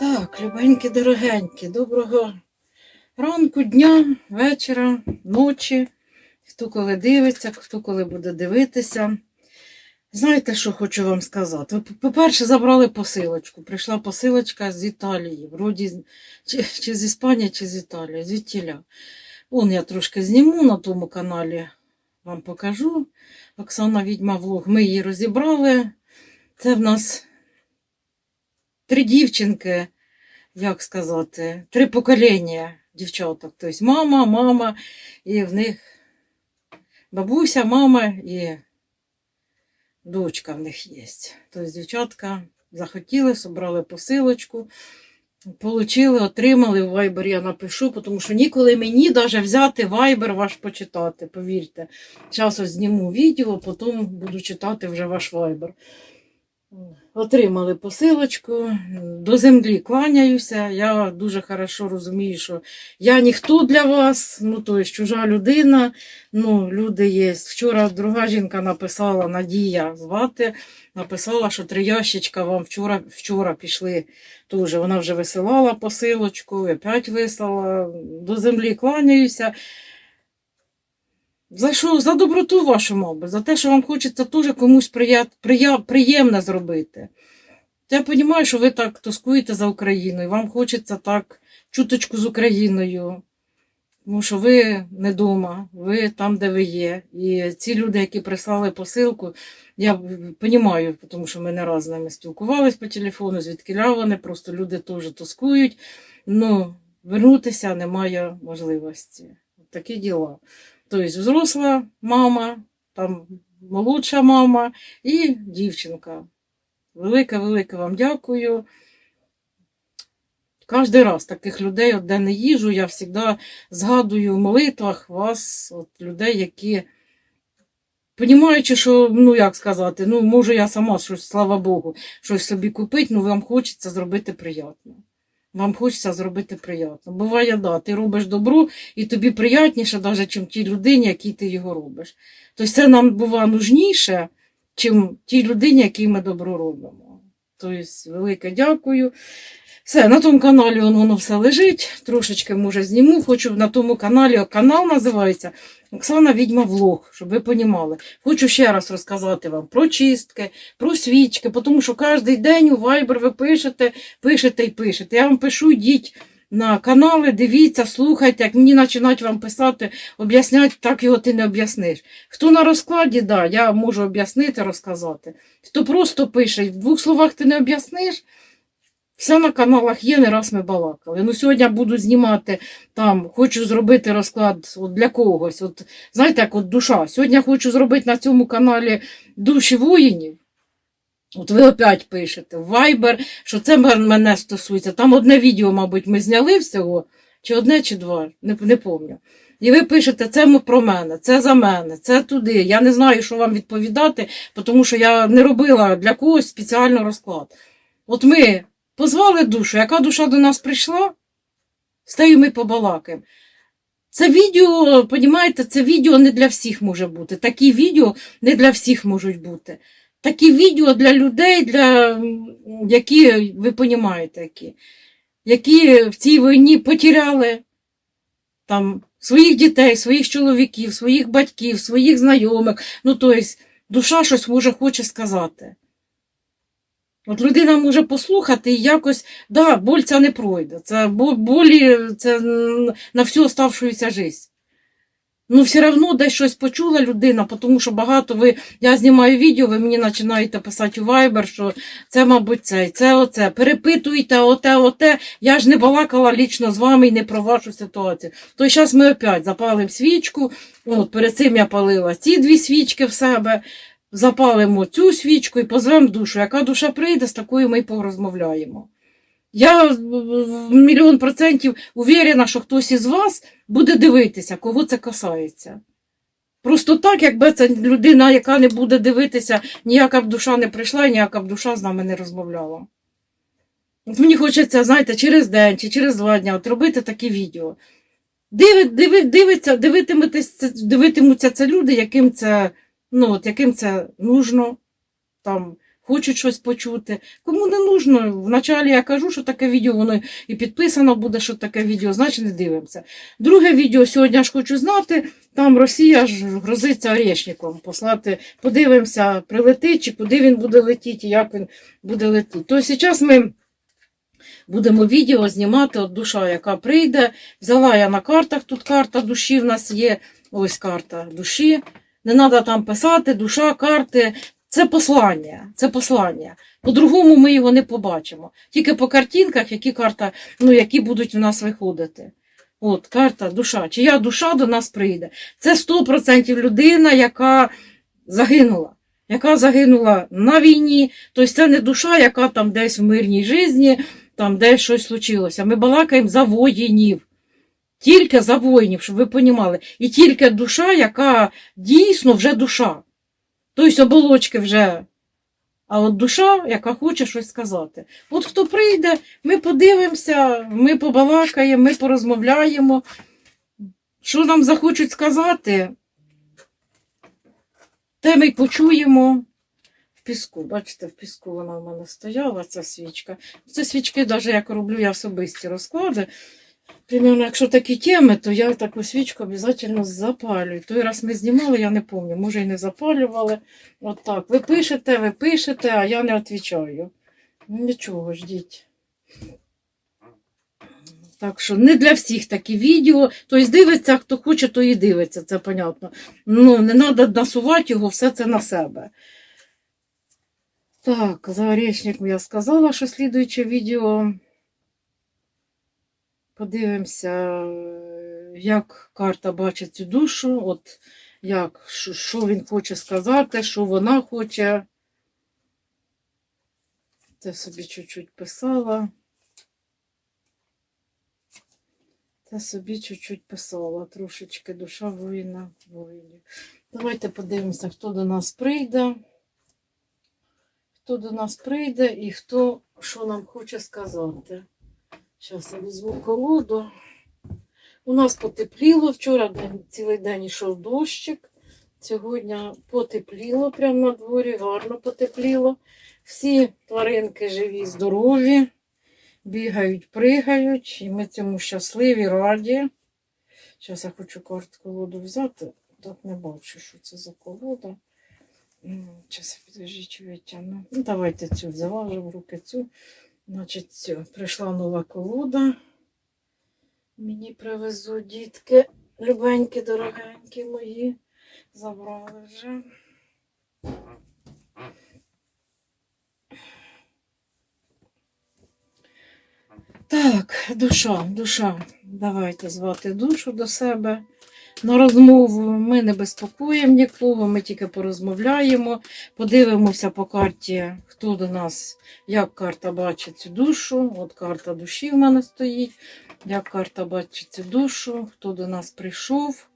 Так, любенькі, дорогенькі, доброго ранку, дня, вечора, ночі. Хто коли дивиться, хто коли буде дивитися. Знаєте, що хочу вам сказати? По-перше, забрали посилочку. Прийшла посилочка з Італії, вроді чи, чи з Іспанії, чи з Італії, звідтіля. Вон я трошки зніму на тому каналі, вам покажу. Оксана Відьма влог. Ми її розібрали. Це в нас три дівчинки, як сказати, три покоління дівчаток. Тобто мама, мама, і в них бабуся, мама і дочка в них є. Тобто дівчатка захотіли, собрали посилочку, получили, отримали в Viber я напишу, тому що ніколи мені навіть взяти Viber ваш почитати, повірте. Зараз зніму відео, потім буду читати вже ваш Viber. Отримали посилочку, до землі кланяюся. Я дуже хорошо розумію, що я ніхто для вас, ну то є чужа людина. Ну, люди є. Вчора друга жінка написала, Надія звати, написала, що три ящичка вам вчора, вчора пішли. Теж вона вже висилала посилочку, опять вислала. До землі кланяюся. За що? За доброту вашу, мабуть, за те, що вам хочеться теж комусь прия... Прия... приємне зробити. Я розумію, що ви так тоскуєте за Україною, вам хочеться так чуточку з Україною. Тому що ви не вдома, ви там, де ви є. І ці люди, які прислали посилку, я розумію, тому що ми не раз з ними спілкувалися по телефону, звідки вони, просто люди теж тоскують. Ну, вернутися немає можливості. Такі діла. Тобто взросла мама, там молодша мама і дівчинка. Велике-велике вам дякую. Кожен раз таких людей, от де не їжу, я завжди згадую в молитвах вас, от людей, які, понімаючи, що, ну як сказати, ну можу я сама щось, слава Богу, щось собі купити, ну вам хочеться зробити приємно. Вам хочеться зробити приємно. Буває, да, ти робиш добро, і тобі приятніше, навіть, чим тій людині, якій ти його робиш. Тобто це нам буває нужніше, чим тій людині, якій ми добро робимо. Тобто, велике дякую. Все, на тому каналі воно, все лежить. Трошечки, може, зніму. Хочу на тому каналі, канал називається Оксана Відьма Влог, щоб ви понімали. Хочу ще раз розказати вам про чистки, про свічки, тому що кожен день у Viber ви пишете, пишете і пишете. Я вам пишу, йдіть на канали, дивіться, слухайте, як мені починають вам писати, об'ясняти, так його ти не об'ясниш. Хто на розкладі, да, я можу об'яснити, розказати. Хто просто пише, в двох словах ти не об'ясниш. Все на каналах є, не раз ми балакали. Ну, сьогодні я буду знімати там, хочу зробити розклад от для когось. От, знаєте, як от душа. Сьогодні я хочу зробити на цьому каналі душі воїнів. От ви опять пишете в Viber, що це мене стосується. Там одне відео, мабуть, ми зняли всього, чи одне, чи два, не, не пам'ятаю. І ви пишете, це про мене, це за мене, це туди. Я не знаю, що вам відповідати, тому що я не робила для когось спеціально розклад. От ми позвали душу, яка душа до нас прийшла, з тею ми побалакаємо. Це відео, понімаєте, це відео не для всіх може бути. Такі відео не для всіх можуть бути. Такі відео для людей, для, які, ви понімаєте, які, які в цій війні потеряли там, своїх дітей, своїх чоловіків, своїх батьків, своїх знайомих. Ну, тобто, душа щось може хоче сказати. От людина може послухати і якось, да, боль ця не пройде. Це болі це на всю оставшуюся життя. Ну, все одно десь щось почула людина, тому що багато ви, я знімаю відео, ви мені починаєте писати у Viber, що це, мабуть, це, це оце. Перепитуйте, оте, оте. Я ж не балакала лічно з вами і не про вашу ситуацію. То зараз ми опять запалимо свічку. От, перед цим я палила ці дві свічки в себе запалимо цю свічку і позвемо душу. Яка душа прийде, з такою ми порозмовляємо. Я в- мільйон процентів уверена, що хтось із вас буде дивитися, кого це касається. Просто так, якби це людина, яка не буде дивитися, ніяка б душа не прийшла, і ніяка б душа з нами не розмовляла. От мені хочеться, знаєте, через день чи через два дні от робити такі відео. Диви, диви, дивиться, дивитимуться це люди, яким це, ну, от, яким це нужно. Там, хочуть щось почути. Кому не нужно, вначалі я кажу, що таке відео, воно і підписано буде, що таке відео, значить не дивимося. Друге відео сьогодні ж хочу знати. Там Росія ж грозиться орешником послати. Подивимося, прилетить, чи куди він буде летіти, і як він буде летіти. То зараз ми будемо відео знімати от душа, яка прийде. Взяла я на картах, тут карта душі в нас є. Ось карта душі. Не треба там писати, душа, карти. Це послання. Це послання. По-другому ми його не побачимо. Тільки по картинках, які карта, ну, які будуть в нас виходити. От, карта, душа. Чия душа до нас прийде. Це 100% людина, яка загинула. Яка загинула на війні. Тобто це не душа, яка там десь в мирній житті, там десь щось случилося. Ми балакаємо за воїнів. Тільки за воїнів, щоб ви понімали. І тільки душа, яка дійсно вже душа. Тобто оболочки вже. А от душа, яка хоче щось сказати. От хто прийде, ми подивимося, ми побалакаємо, ми порозмовляємо. Що нам захочуть сказати, те ми почуємо в піску. Бачите, в піску вона в мене стояла, ця свічка. Це свічки, навіть як роблю я особисті розклади. Примерно, якщо такі теми, то я таку свічку обов'язково запалюю. Той раз ми знімали, я не пам'ятаю, може і не запалювали. От так. Ви пишете, ви пишете, а я не відповідаю. Ну, Нічого, ждіть. Так що не для всіх такі відео. Тобто дивиться, хто хоче, то і дивиться, це понятно. Ну, не треба насувати його, все це на себе. Так, за я сказала, що слідуюче відео. Подивимося, як карта бачить цю душу, от як, що він хоче сказати, що вона хоче. Це собі чуть-чуть писала. Це собі чуть-чуть писала. Трошечки душа воїна воїнів. Давайте подивимося, хто до нас прийде. Хто до нас прийде і хто що нам хоче сказати. Зараз я візьму колоду. У нас потепліло. Вчора цілий день йшов дощик. Сьогодні потепліло прямо на дворі, гарно потепліло. Всі тваринки живі, здорові, бігають, пригають, і ми цьому щасливі, раді. Зараз я хочу карту колоду взяти. Так не бачу, що це за колода. Зараз підвіжіть витягну. Ну, давайте цю взяла в руки цю. Значить, прийшла нова колода. Мені привезуть дітки, любенькі, дорогенькі мої. Забрали вже. Так, душа, душа. Давайте звати душу до себе. На розмову ми не безпокоїмо нікого, ми тільки порозмовляємо, подивимося по карті, хто до нас, як карта бачить цю душу. От карта душі в мене стоїть. Як карта бачить цю душу, хто до нас прийшов.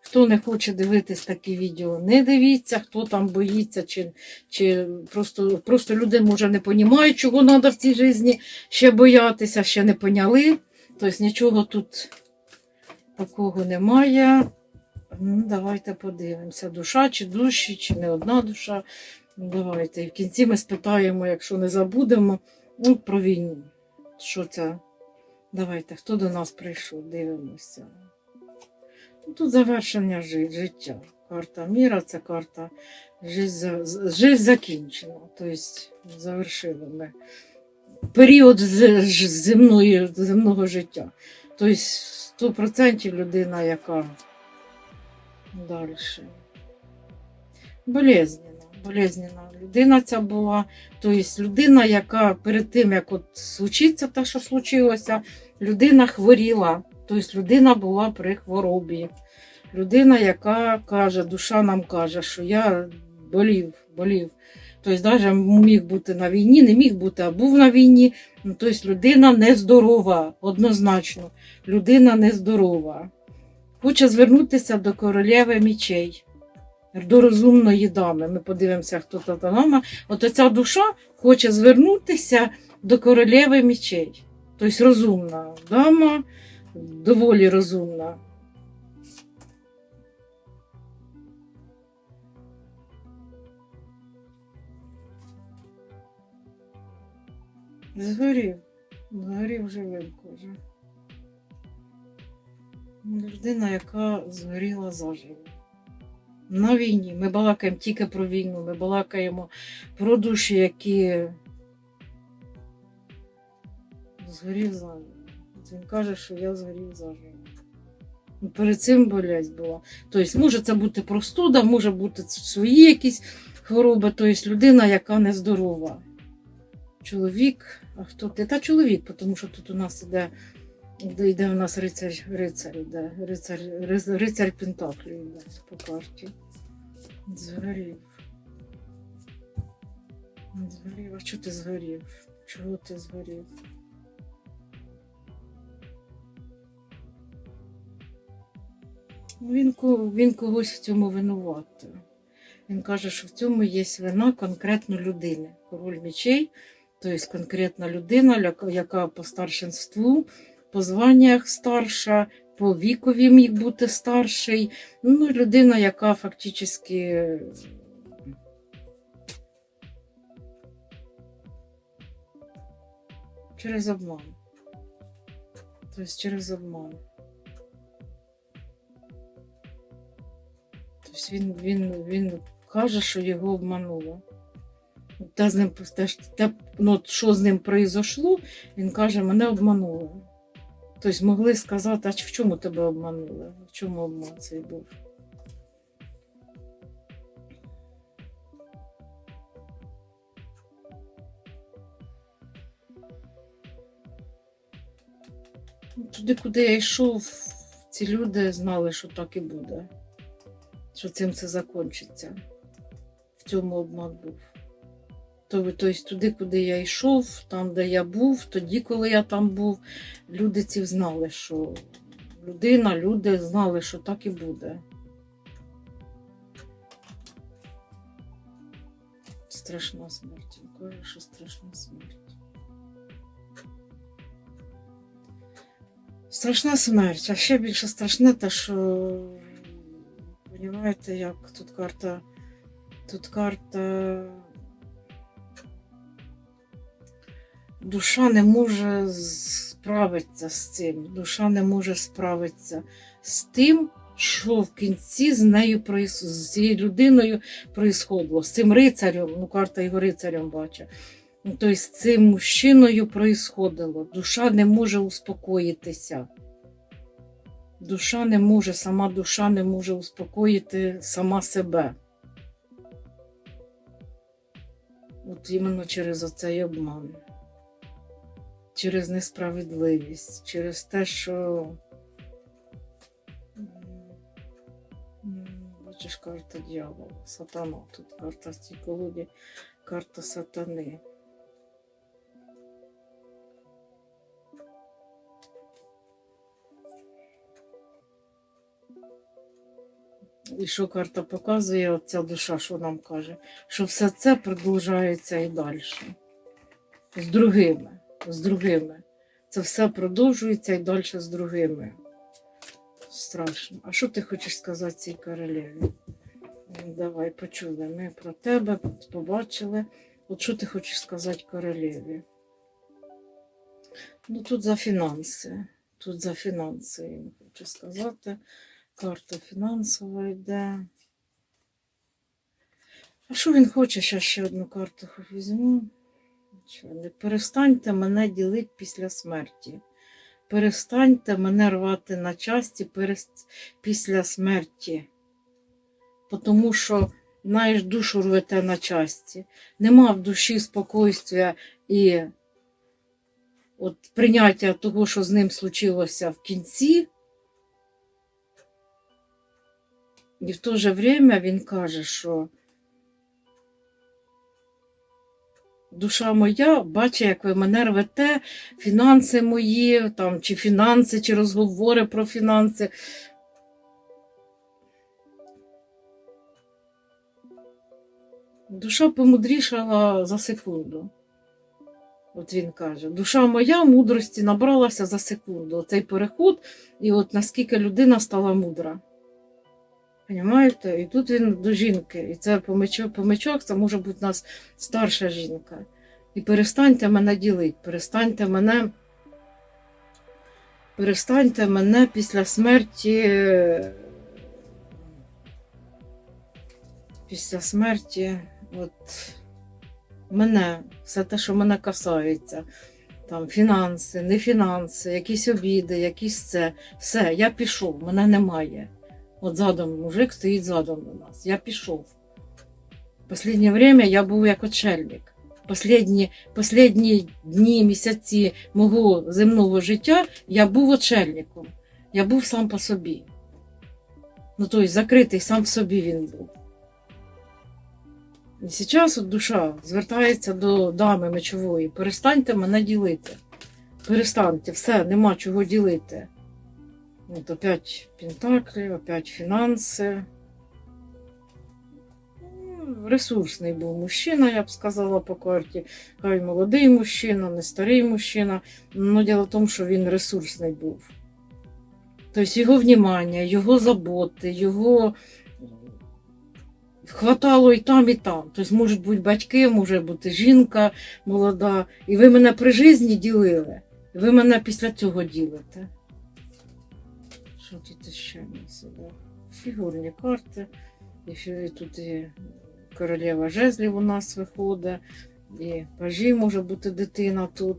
Хто не хоче дивитись такі відео, не дивіться, хто там боїться, чи, чи просто, просто люди, може, не розуміють, чого треба в цій житті ще боятися, ще не поняли. Тобто нічого тут такого немає. Ну, давайте подивимося, душа чи душі, чи не одна душа. Ну, Давайте. І в кінці ми спитаємо, якщо не забудемо, ну, про війну. Що це? Давайте, хто до нас прийшов, дивимося. Ну, Тут завершення життя. Карта міра це карта життя, життя закінчена. Тобто завершили ми період земної, земного життя. Тобто 100% людина, яка далі. Болезненна, болезненна людина ця була. Тобто людина, яка перед тим, як от случиться те, що случилося, людина хворіла. Тобто людина була при хворобі. Людина, яка каже, душа нам каже, що я болів, болів. Тобто, навіть міг бути на війні, не міг бути, а був на війні. Ну, тобто людина нездорова, однозначно. Людина нездорова. Хоче звернутися до королеви мічей, до розумної дами. Ми подивимося, хто та дама. От оця душа хоче звернутися до королеви мічей. Тобто розумна дама, доволі розумна. Згорів. Згорів живим, каже. Людина, яка згоріла заживо. На війні. Ми балакаємо тільки про війну, ми балакаємо про душі, які згорів заживо. Він каже, що я згорів заживо. Ну, Перед цим болять була. Тобто, може це бути простуда, може бути свої якісь хвороби, тобто людина, яка нездорова. Чоловік, а хто ти? Та чоловік, тому що тут у нас іде, йде у нас рицар, рицар іде, рицар, риц- рицар Пентаклі йде по карті. Згорів. Згорів. А чого ти згорів? Чого ти згорів? Ну, Він, він когось в цьому винуватий. Він каже, що в цьому є вина конкретно людини. Король мечей, тобто конкретна людина, яка- по старшинству, по званнях старша, по вікові міг бути старший. Ну, людина, яка фактично через обман. Тобто через обман. Тобто він, він, він каже, що його обмануло. Та з ним ж- ну, що з ним произошло, він каже, мене обманули. Тобто могли сказати, а в чому тебе обманули? В чому обман цей був? Туди, куди я йшов, ці люди знали, що так і буде. Що цим це закінчиться. В цьому обман був. Тобто туди, куди я йшов, там, де я був, тоді, коли я там був, люди ці знали, що людина, люди знали, що так і буде. Страшна смерть. Він каже, що страшна смерть. Страшна смерть, а ще більше страшне те, що розумієте, як тут карта. Тут карта. Душа не може справитися з цим. Душа не може справитися з тим, що в кінці з нею з цією людиною происходило. З цим рицарем, ну карта його рицарем бачить. Ну, Тобто з цим мужчиною происходило. Душа не може успокоїтися. Душа не може, сама душа не може успокоїти сама себе. От іменно через оцей обман, через несправедливість, через те, що. Бачиш, карта дьявола, сатана. Тут карта в цій колоді, карта сатани. І що карта показує, оця душа, що нам каже, що все це продовжується і далі. З другими, з другими. Це все продовжується і далі з другими. Страшно. А що ти хочеш сказати цій королеві? Ну, Давай, почули. Ми про тебе побачили. От що ти хочеш сказати королеві? Ну, тут за фінанси. Тут за фінанси, я їм хочу сказати. Карта фінансова йде. А що він хоче? Ще ще одну карту візьму. Не перестаньте мене ділити після смерті. Перестаньте мене рвати на часті перес- після смерті. Тому що, знаєш, душу рвете на часті. Нема в душі спокойствия і от прийняття того, що з ним случилося в кінці. І в то же время він каже, що душа моя бачить, як ви мене рвете, фінанси мої, там, чи фінанси, чи розговори про фінанси. Душа помудрішала за секунду. От він каже, душа моя мудрості набралася за секунду. Цей переход, і от наскільки людина стала мудра. Понимаєте? І тут він до жінки. І це помичок, помичок це може бути у нас старша жінка. І перестаньте мене ділити, перестаньте мене. Перестаньте мене після смерті. Після смерті, от мене, все те, що мене касається, там фінанси, не фінанси, якісь обіди, якісь це. Все, я пішов, мене немає. От задом мужик стоїть задом до нас. Я пішов. Последнє время я був як очельник. Последні, последні дні, місяці мого земного життя я був очельником. Я був сам по собі. Ну, тобто закритий сам в собі він був. І зараз от душа звертається до дами мечової. Перестаньте мене ділити. Перестаньте, все, нема чого ділити. От опять пентаклі, опять фінанси. Ну, Ресурсний був мужчина, я б сказала по карті. Хай молодий мужчина, не старий мужчина. Ну, діло в тому, що він ресурсний був. Тобто його внимання, його заботи, його хватало і там, і там. Тобто можуть бути батьки, може бути жінка молода. І ви мене при житті ділили. Ви мене після цього ділите. Що тут ще в? Фігурні карти. І тут і королева жезлів у нас виходить, і пажі може бути дитина тут.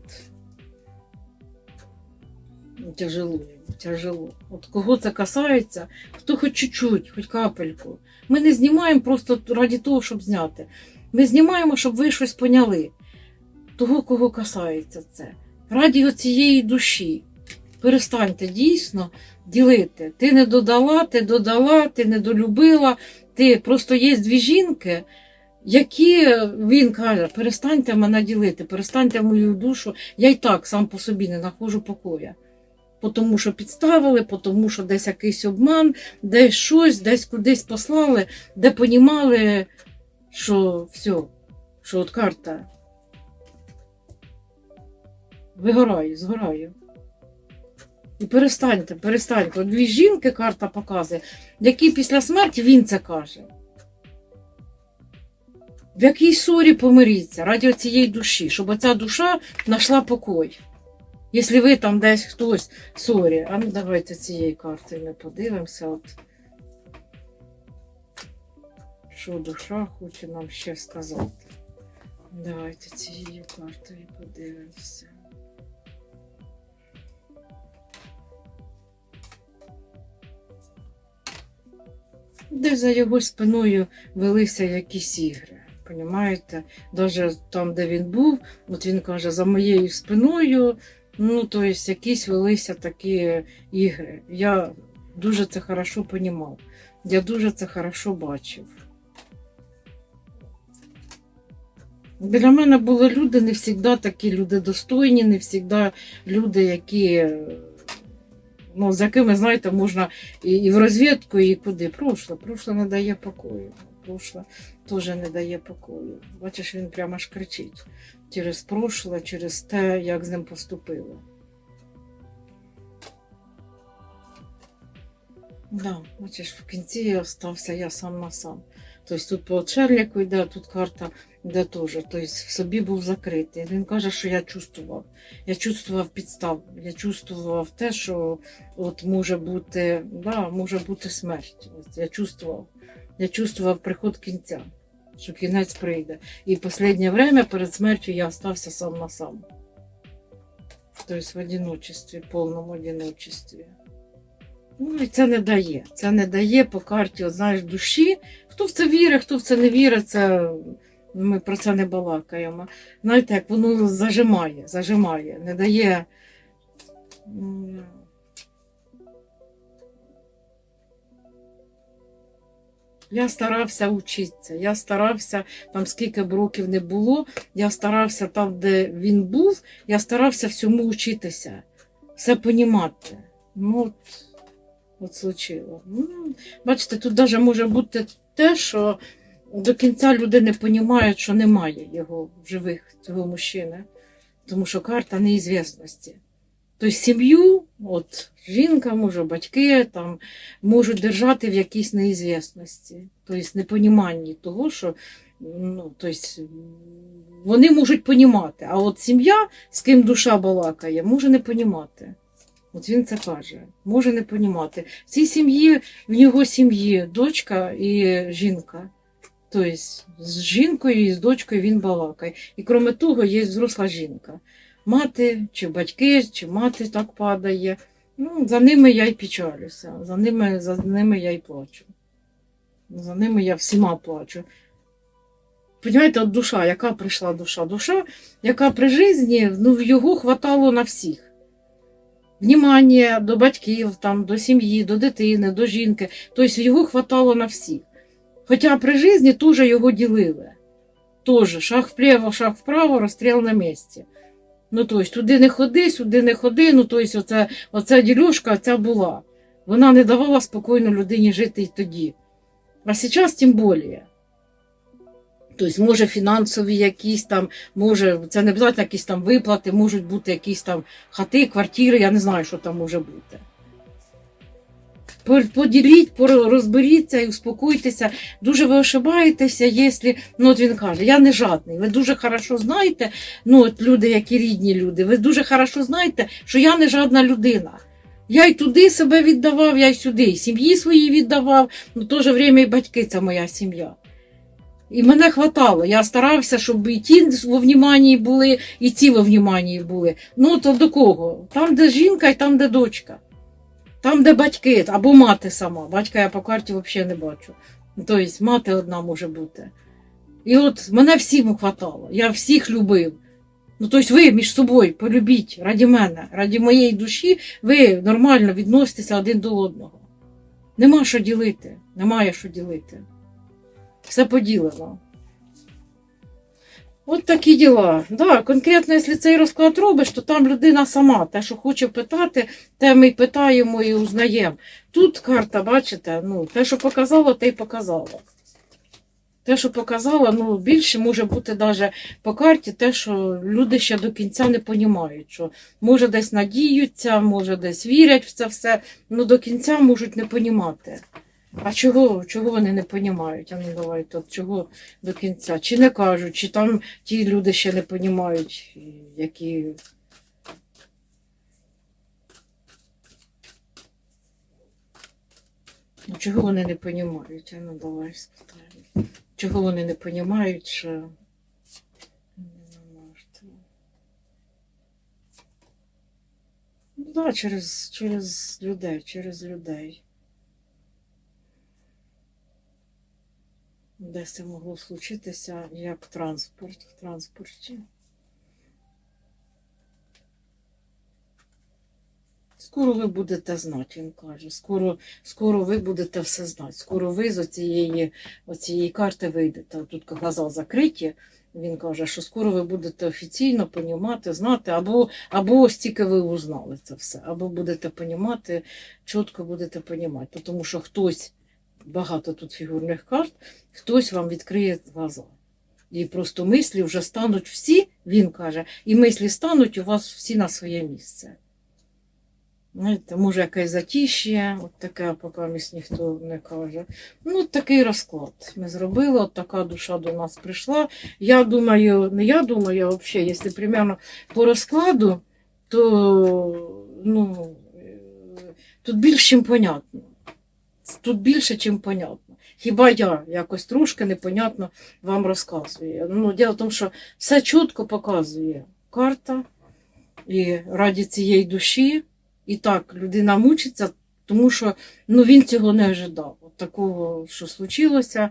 Тяжело, тяжело. От кого це касається, хто хоч чуть-чуть, хоч капельку. Ми не знімаємо просто раді того, щоб зняти. Ми знімаємо, щоб ви щось поняли. Того, кого касається це. Раді цієї душі. Перестаньте дійсно ділити. Ти не додала, ти додала, ти не долюбила. Ти просто є дві жінки, які він каже, перестаньте мене ділити, перестаньте мою душу. Я й так сам по собі не знаходжу покоя. Тому що підставили, тому що десь якийсь обман, десь щось, десь кудись послали, де понімали, що все, що от карта вигораю, згораю. І перестаньте, перестаньте. От дві жінки карта показує, які після смерті він це каже. В якій ссорі помиріться раді цієї душі, щоб оця душа знайшла покой. Якщо ви там десь хтось сорі, а ну давайте цієї карти ми подивимося. От. Що душа хоче нам ще сказати. Давайте цією картою подивимося. Де за його спиною велися якісь ігри. Понімаєте? Даже там, де він був, от він каже, за моєю спиною, ну, то есть якісь велися такі ігри. Я дуже це хорошо понімав. Я дуже це хорошо бачив. Біля мене були люди не завжди такі люди достойні, не завжди люди, які, ну, з якими, знаєте, можна і, і в розвідку, і куди. Прошле, прошле не дає покою. Прошле теж не дає покою. Бачиш, він прямо аж кричить через прошле, через те, як з ним поступили. Да, бачиш, в кінці я остався я сам на сам. Тобто тут по Черліку йде, тут карта йде теж. Тобто в собі був закритий. Він каже, що я чувствував. Я чувствував підстав, я чувствував те, що от може бути, да, може бути смерть. От я чувствував. Я чувствував приход кінця, що кінець прийде. І в останнє время перед смертю я остався сам на сам. Тобто в одиночестві, повному одиночестві. Ну і це не дає. Це не дає по карті, от, знаєш, душі. Хто в це вірить, хто в це не вірить, це ми про це не балакаємо. Знаєте, як воно зажимає, зажимає, не дає. Я старався вчитися, я старався, там скільки б років не було, я старався там, де він був, я старався всьому вчитися, все понімати. Ну, от, от случило. Ну, бачите, тут навіть може бути те, що до кінця люди не розуміють, що немає його в живих, цього мужчини. Тому що карта неізвісності. Тобто сім'ю, от жінка, може, батьки там можуть держати в якійсь неізвісності, тобто непоніманні того, що ну, тобто, вони можуть понімати, а от сім'я, з ким душа балакає, може не понімати. От він це каже, може не понімати. В цій сім'ї, в нього сім'ї дочка і жінка. Тобто з жінкою і з дочкою він балакає. І крім того, є взросла жінка. Мати, чи батьки, чи мати так падає. Ну, за ними я й печалюся, за ними, за ними я й плачу. За ними я всіма плачу. Понимаєте, от душа, яка прийшла душа? Душа, яка при житті, ну, його хватало на всіх. Внімання до батьків, там, до сім'ї, до дитини, до жінки. Тобто його хватало на всіх. Хоча при житті теж його ділили. Тоже шаг вліво, шаг вправо, розстріл на місці. Ну, тобто, туди не ходи, сюди не ходи. Ну, тобто, оце, оця ділюшка ця була. Вона не давала спокійно людині жити і тоді. А зараз тим більше. Тобто, може, фінансові якісь там, може, це не обов'язково якісь там виплати, можуть бути якісь там хати, квартири, я не знаю, що там може бути. По- Поділіть, розберіться і успокойтеся. Дуже ви ошибаєтеся, якщо, ну от він каже, я не жадний. Ви дуже хорошо знаєте, ну от люди, які рідні люди, ви дуже хорошо знаєте, що я не жадна людина. Я й туди себе віддавав, я й сюди, і сім'ї свої віддавав, ну в то же время і батьки це моя сім'я. І мене хватало. Я старався, щоб і ті во вніманні були, і ці во вніманні були. Ну то до кого? Там, де жінка, і там, де дочка. Там, де батьки, або мати сама. Батька я по карті взагалі не бачу. Тобто мати одна може бути. І от мене всім хватало. Я всіх любив. Ну, тобто ви між собою полюбіть раді мене, раді моєї душі, ви нормально відноситеся один до одного. Нема що ділити, немає що ділити. Все поділено. От такі діла. Да, конкретно, якщо цей розклад робиш, то там людина сама те, що хоче питати, те ми питаємо і узнаємо. Тут карта, бачите, ну, те, що показало, те й показало. Те, що показала, ну, більше може бути навіть по карті те, що люди ще до кінця не розуміють, що може десь надіються, може десь вірять в це все, ну до кінця можуть не розуміти. А чого, чого вони не розуміють? А ну давайте, от чого до кінця? Чи не кажуть, чи там ті люди ще не розуміють, які. Ну, чого вони не розуміють? А ну давай спитаємо. Чого вони не розуміють, що. Ну, да, через, через людей, через людей. Десь це могло случитися як транспорт в транспорті. Скоро ви будете знати, він каже. Скоро, скоро ви будете все знати. Скоро ви з оцієї, оцієї карти вийдете. Тут глаза закриті. Він каже, що скоро ви будете офіційно понімати, знати, або, або ось тільки ви узнали це все, або будете понімати, чітко будете понімати. Тому що хтось, багато тут фігурних карт, хтось вам відкриє глаза. І просто мислі вже стануть всі, він каже, і мислі стануть у вас всі на своє місце. Знаєте, може, якесь затіще, от таке, поки місь ніхто не каже. Ну, такий розклад. Ми зробили, от така душа до нас прийшла. Я думаю, не я думаю, а взагалі, якщо примерно по розкладу, то ну, е, тут більш чим понятно. Тут більше, чим понятно. Хіба я якось трошки непонятно вам розказую. Ну, діло в тому, що все чітко показує карта і раді цієї душі. І так, людина мучиться, тому що ну, він цього не ожидав. От такого, що случилося.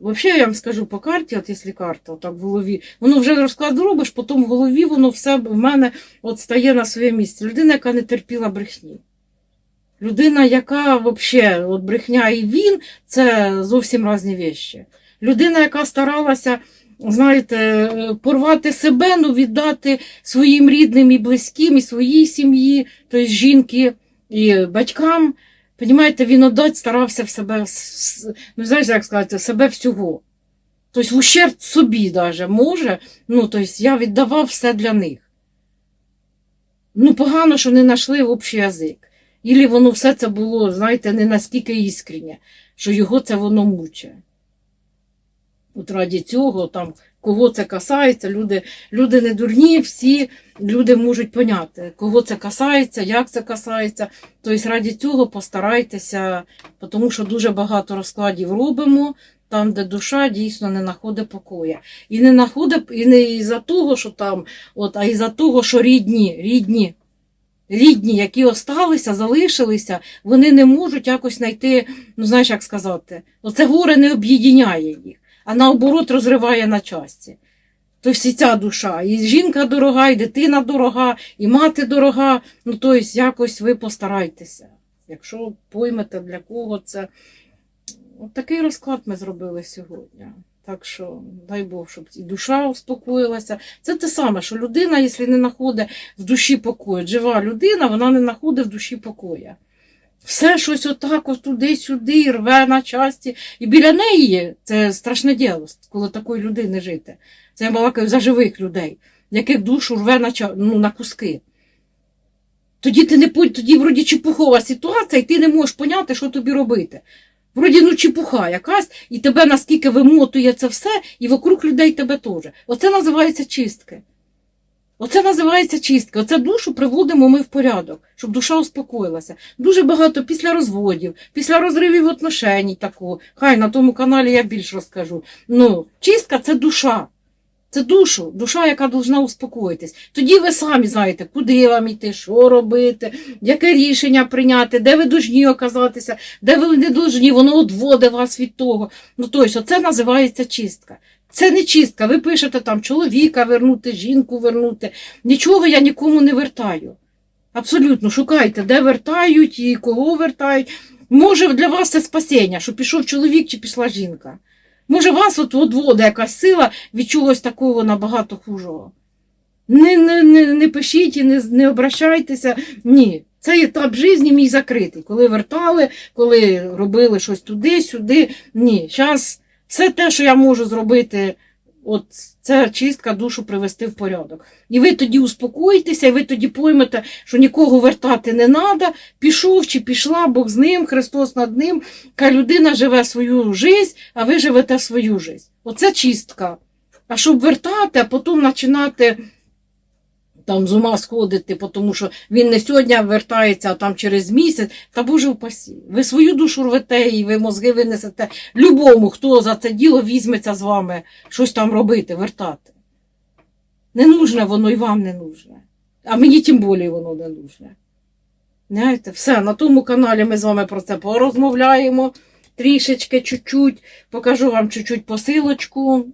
Взагалі, я вам скажу по карті, от якщо карта отак в голові, воно вже розклад робиш, потім в голові воно все в мене от стає на своє місце. Людина, яка не терпіла брехні. Людина, яка взагалі, от брехня і він, це зовсім різні вещі. Людина, яка старалася, знаєте, порвати себе, ну віддати своїм рідним і близьким, і своїй сім'ї, тобто жінки і батькам. Понімаєте, він отдать старався в себе, с- с- ну знаєш, як сказати, себе всього. Тобто в ущерб ну, тобто, э, э, э, э, собі навіть може, ну, тобто я віддавав все для них. Тобто, я віддавав все для них. Ну, погано, що не знайшли общий язик. Ілі воно все це було, знаєте, не настільки іскренне, що його це воно мучає. От раді цього, там, кого це касається, люди, люди не дурні, всі люди можуть поняти, кого це касається, як це касається. Тобто раді цього постарайтеся, тому що дуже багато розкладів робимо, там, де душа дійсно не знаходить покоя. І не знаходить, і не із-за того, що там, от, а із-за того, що рідні, рідні, рідні, які осталися, залишилися, вони не можуть якось знайти, ну знаєш, як сказати, оце горе не об'єдняє їх, а наоборот розриває на часті. Тобто і ця душа, і жінка дорога, і дитина дорога, і мати дорога. Ну, тобто, якось ви постарайтеся. Якщо поймете, для кого це. От такий розклад ми зробили сьогодні. Так що, дай Бог, щоб і душа успокоїлася. Це те саме, що людина, якщо не знаходить в душі покою, жива людина, вона не знаходить в душі покоя. Все щось отак, от туди-сюди, рве на часті. І біля неї це страшне діло, коли такої людини жити. Це я балакаю за живих людей, яких душу рве на, ну, на куски. Тоді ти не тоді вроді чепухова ситуація, і ти не можеш поняти, що тобі робити. Вроді ну чепуха якась, і тебе наскільки вимотує це все, і вокруг людей тебе теж. Оце називається чистки. Оце називається чистка. Оце душу приводимо ми в порядок, щоб душа успокоїлася. Дуже багато після розводів, після розривів отношеній такого. Хай на тому каналі я більш розкажу. Ну, чистка це душа. Це душу, душа, яка повинна успокоїтись. Тоді ви самі знаєте, куди вам йти, що робити, яке рішення прийняти, де ви должні оказатися, де ви не должні, воно відводить вас від того. Ну, тобто, це називається чистка. Це не чистка. Ви пишете там чоловіка вернути, жінку вернути. Нічого я нікому не вертаю. Абсолютно, шукайте, де вертають і кого вертають. Може, для вас це спасіння, що пішов чоловік чи пішла жінка. Може, вас от водвода якась сила від чогось такого набагато хужого. Не, не, не, не пишіть і не, не обращайтеся. Ні. Цей етап житті мій закритий. Коли вертали, коли робили щось туди, сюди. Ні. Зараз все те, що я можу зробити, от це чистка душу привести в порядок. І ви тоді успокоїтеся, і ви тоді поймете, що нікого вертати не треба. Пішов чи пішла, Бог з ним, Христос над ним. Хай людина живе свою життя, а ви живете свою життя. Оце чистка. А щоб вертати, а потім починати там з ума сходити, тому що він не сьогодні вертається, а там через місяць, та Боже упасі. Ви свою душу рвете і ви мозги винесете любому, хто за це діло візьметься з вами щось там робити, вертати. Не нужне воно і вам не нужне. А мені тим більше воно не нужне. Знаєте, все, на тому каналі ми з вами про це порозмовляємо трішечки, чуть-чуть, покажу вам чуть-чуть посилочку.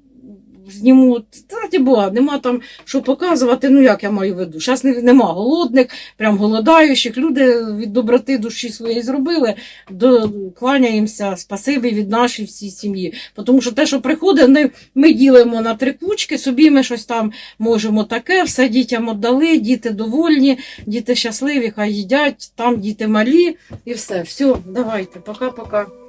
Зніму, раді Бога, нема там що показувати, ну як я маю виду. Зараз нема голодних, прям голодаючих. Люди від доброти душі своєї зробили, до, кланяємося, спасибі від нашої всій сім'ї. Тому що те, що приходить, ми ділимо на три кучки, собі ми щось там можемо таке, все дітям віддали, діти довольні, діти щасливі, хай їдять, там діти малі і все. Все, давайте, пока-пока.